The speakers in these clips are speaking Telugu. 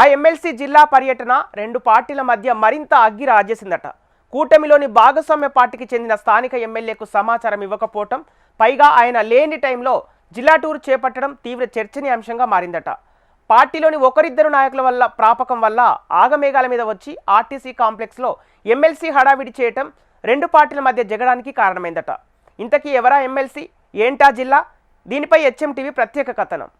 ఆ ఎమ్మెల్సీ జిల్లా పర్యటన రెండు పార్టీల మధ్య మరింత అగ్గి రాజేసిందట. కూటమిలోని భాగస్వామ్య పార్టీకి చెందిన స్థానిక ఎమ్మెల్యేకు సమాచారం ఇవ్వకపోవటం పైగా ఆయన లేని టైంలో జిల్లా టూర్ చేపట్టడం తీవ్ర చర్చనీయాంశంగా మారిందట. పార్టీలోని ఒకరిద్దరు నాయకుల వల్ల ప్రాపకం వల్ల ఆగమేఘాల మీద వచ్చి ఆర్టీసీ కాంప్లెక్స్లో ఎమ్మెల్సీ హడావిడి చేయటం రెండు పార్టీల మధ్య జగడానికి కారణమైందట. ఇంతకీ ఎవరా ఎమ్మెల్సీ? ఏంటా జిల్లా? దీనిపై హెచ్ఎంటీవీ ప్రత్యేక కథనం.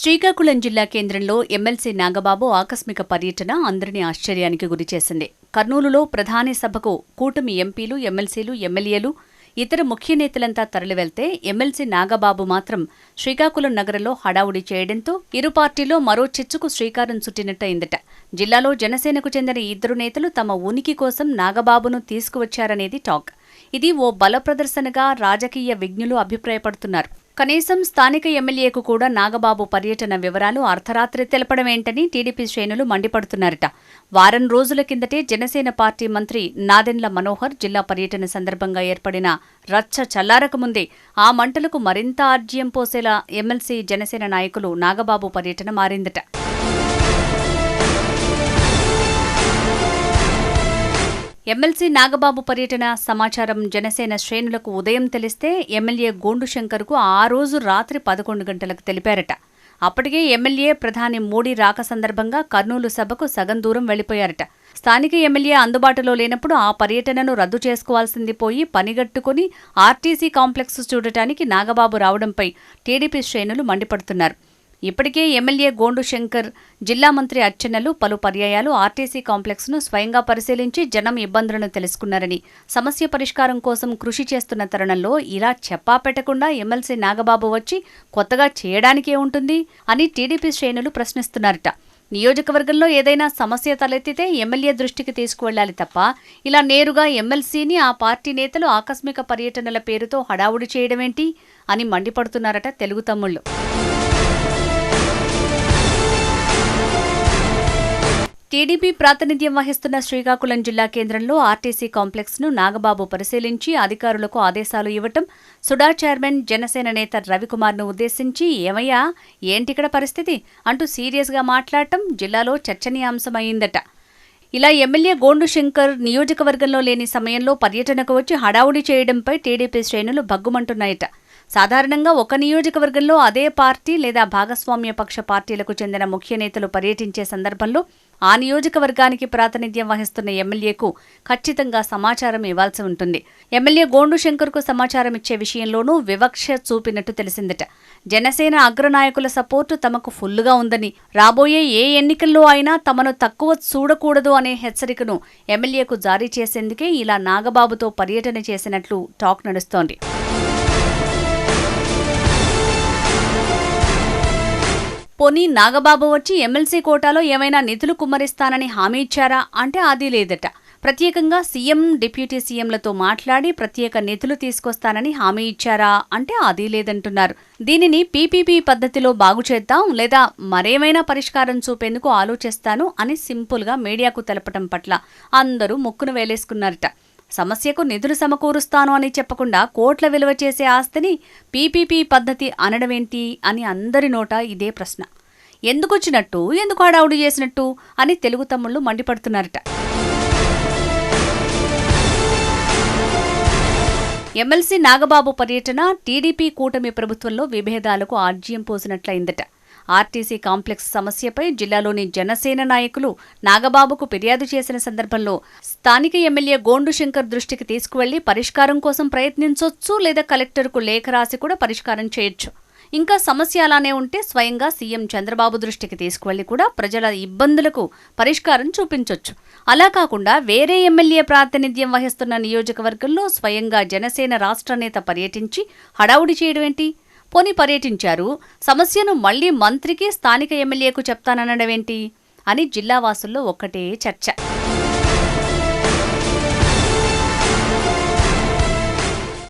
శ్రీకాకుళం జిల్లా కేంద్రంలో ఎమ్మెల్సీ నాగబాబు ఆకస్మిక పర్యటన అందరినీ ఆశ్చర్యానికి గురిచేసింది కర్నూలులో ప్రధాని సభకు కూటమి ఎంపీలు ఎమ్మెల్సీలు ఎమ్మెల్యేలు ఇతర ముఖ్య నేతలంతా తరలివెళ్తే ఎమ్మెల్సీ నాగబాబు మాత్రం శ్రీకాకుళం నగరంలో హడావుడి చేయడంతో ఇరు పార్టీలో మరో చిచ్చుకు శ్రీకారం చుట్టినట్టయిందట. జిల్లాలో జనసేనకు చెందిన ఇద్దరు నేతలు తమ ఉనికి కోసం నాగబాబును తీసుకువచ్చారనేది టాక్. ఇది ఓ బల ప్రదర్శనగా రాజకీయ విజ్ఞులు అభిప్రాయపడుతున్నారు. కనీసం స్థానిక ఎమ్మెల్యేకు కూడా నాగబాబు పర్యటన వివరాలు అర్ధరాత్రి తెలపడమేంటని టీడీపీ శ్రేణులు మండిపడుతున్నారట. వారం రోజుల కిందటే జనసేన పార్టీ మంత్రి నాదెండ్ల మనోహర్ జిల్లా పర్యటన సందర్భంగా ఏర్పడిన రచ్చ చల్లారకముందే ఆ మంటలకు మరింత ఆర్జ్యం పోసేలా ఎమ్మెల్సీ జనసేన నాయకులు నాగబాబు పర్యటన మారిందట. ఎమ్మెల్సీ నాగబాబు పర్యటన సమాచారం జనసేన శ్రేణులకు ఉదయం తెలిస్తే ఎమ్మెల్యే గోండు శంకర్కు ఆ రోజు రాత్రి పదకొండు గంటలకు తెలిపారట. అప్పటికే ఎమ్మెల్యే ప్రధాని మోడీ రాక సందర్భంగా కర్నూలు సభకు సగం దూరం వెళ్ళిపోయారట స్థానిక ఎమ్మెల్యే అందుబాటులో లేనప్పుడు ఆ పర్యటనను రద్దు చేసుకోవాల్సింది పోయి పనిగట్టుకుని ఆర్టీసీ కాంప్లెక్స్ చూడటానికి నాగబాబు రావడంపై టీడీపీ శ్రేణులు మండిపడుతున్నారు. ఇప్పటికే ఎమ్మెల్యే గోండు శంకర్ జిల్లా మంత్రి అర్చనలు పలు పర్యాయాలు ఆర్టీసీ కాంప్లెక్స్ను స్వయంగా పరిశీలించి జనం ఇబ్బందులను తెలుసుకున్నారని సమస్య పరిష్కారం కోసం కృషి చేస్తున్న తరుణంలో ఇలా చెప్పా పెట్టకుండా ఎమ్మెల్సీ నాగబాబు వచ్చి కొత్తగా చేయడానికే ఉంటుంది అని టీడీపీ శ్రేణులు ప్రశ్నిస్తున్నారట. నియోజకవర్గంలో ఏదైనా సమస్య తలెత్తితే ఎమ్మెల్యే దృష్టికి తీసుకువెళ్ళాలి తప్ప ఇలా నేరుగా ఎమ్మెల్సీని ఆ పార్టీ నేతలు ఆకస్మిక పర్యటనల పేరుతో హడావుడి చేయడమేంటి అని మండిపడుతున్నారట తెలుగు తమ్ముళ్ళు. టీడీపీ ప్రాతినిధ్యం వహిస్తున్న శ్రీకాకుళం జిల్లా కేంద్రంలో ఆర్టీసీ కాంప్లెక్స్ను నాగబాబు పరిశీలించి అధికారులకు ఆదేశాలు ఇవ్వటం సుడా చైర్మన్ జనసేన నేత రవికుమార్ను ఉద్దేశించి ఏమయ్యా ఏంటిక్కడ పరిస్థితి? అంటూ సీరియస్గా మాట్లాడటం జిల్లాలో చర్చనీయాంశమైందట. ఇలా ఎమ్మెల్యే గోండు శంకర్ నియోజకవర్గంలో లేని సమయంలో పర్యటనకు వచ్చి హడావుడి చేయడంపై టీడీపీ శ్రేణులు భగ్గుమంటున్నాయట. సాధారణంగా ఒక నియోజకవర్గంలో అదే పార్టీ లేదా భాగస్వామ్య పక్ష పార్టీలకు చెందిన ముఖ్య నేతలు పర్యటించే సందర్భంలో ఆ నియోజకవర్గానికి ప్రాతినిధ్యం వహిస్తున్న ఎమ్మెల్యేకు ఖచ్చితంగా సమాచారం ఇవ్వాల్సి ఉంటుంది. ఎమ్మెల్యే గోండు శంకర్కు సమాచారం ఇచ్చే విషయంలోనూ వివక్ష చూపినట్టు తెలిసిందట. జనసేన అగ్రనాయకుల సపోర్టు తమకు ఫుల్లుగా ఉందని రాబోయే ఏ ఎన్నికల్లో అయినా తమను తక్కువ చూడకూడదు అనే హెచ్చరికను ఎమ్మెల్యేకు జారీ చేసేందుకే ఇలా నాగబాబుతో పర్యటన చేసినట్లు టాక్ నడుస్తోంది. పోనీ నాగబాబు వచ్చి ఎమ్మెల్సీ కోటాలో ఏమైనా నిధులు కుమ్మరిస్తానని హామీ ఇచ్చారా? అంటే అది లేదట. ప్రత్యేకంగా సీఎం డిప్యూటీ సీఎంలతో మాట్లాడి ప్రత్యేక నిధులు తీసుకొస్తానని హామీ ఇచ్చారా? అంటే అది లేదంటున్నారు. దీనిని పీపీపీ పద్ధతిలో బాగు చేద్దాం లేదా మరేమైనా పరిష్కారం చూపేందుకు ఆలోచిస్తాను అని సింపుల్గా మీడియాకు తెలపటం పట్ల అందరూ ముక్కును వేలేసుకున్నారట. సమస్యకు నిధులు సమకూరుస్తాను అని చెప్పకుండా కోట్ల విలువ చేసే ఆస్తిని పీపీపీ పద్ధతి అనడమేంటి అని అందరి నోట ఇదే ప్రశ్న. ఎందుకొచ్చినట్టు? ఎందుకు హడావుడి చేసినట్టు? అని తెలుగు తమ్ముళ్ళు మండిపడుతున్నారట. ఎమ్మెల్సీ నాగబాబు పర్యటన టీడీపీ కూటమి ప్రభుత్వంలో విభేదాలకు ఆర్జ్యం పోసినట్లయిందట. ఆర్టీసీ కాంప్లెక్స్ సమస్యపై జిల్లాలోని జనసేన నాయకులు నాగబాబుకు ఫిర్యాదు చేసిన సందర్భంలో స్థానిక ఎమ్మెల్యే గోండు శంకర్ దృష్టికి తీసుకువెళ్ళి పరిష్కారం కోసం ప్రయత్నించొచ్చు లేదా కలెక్టర్కు లేఖ రాసి కూడా పరిష్కారం చేయొచ్చు. ఇంకా సమస్య అలానే ఉంటే స్వయంగా సీఎం చంద్రబాబు దృష్టికి తీసుకువెళ్ళి కూడా ప్రజల ఇబ్బందులకు పరిష్కారం చూపించొచ్చు. అలా కాకుండా వేరే ఎమ్మెల్యే ప్రాతినిధ్యం వహిస్తున్న నియోజకవర్గంలో స్వయంగా జనసేన రాష్ట్ర నేత పర్యటించి హడావుడి చేయడం ఏంటి? పోని పర్యటించారు. సమస్యను మళ్ళీ మంత్రికి స్థానిక ఎమ్మెల్యేకు చెప్తాననడమేంటి? అని జిల్లావాసుల్లో ఒక్కటే చర్చ.